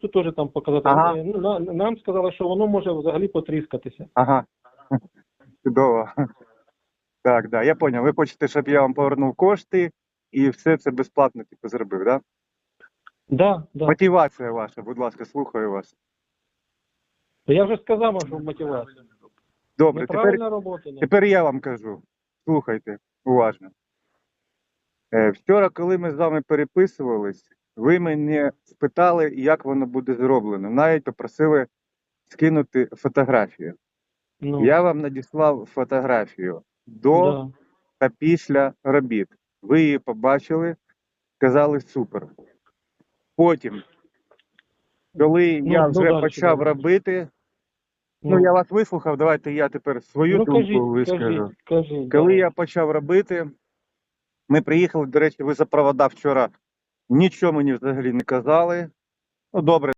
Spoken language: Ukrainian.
тут теж там показати. Ага. Е, Ну, на- нам сказали, що воно може взагалі потріскатися. Ага. Чудово. Так, да, я поняв. Ви хочете, щоб я вам повернув кошти і все це безплатно типу, зробив, да? Да, да. Мотивація ваша, будь ласка, слухаю вас. Я вже сказав що мотивація. Добре, тепер, Неправильна робота. ну. тепер я вам кажу. Слухайте уважно. Е, вчора, коли ми з вами переписувались, ви мене спитали, як воно буде зроблено. Навіть попросили скинути фотографію. Ну, Я вам надіслав фотографію до да. та після робіт. Ви її побачили, сказали супер. Потім, коли Ну, я ну, вже далі, почав далі. робити, ну, я вас вислухав, давайте я тепер свою ну, думку кажіть, вискажу. кажіть, кажіть. Коли да. я почав робити, ми приїхали, до речі, ви за провода вчора нічого мені взагалі не казали. Ну, добре.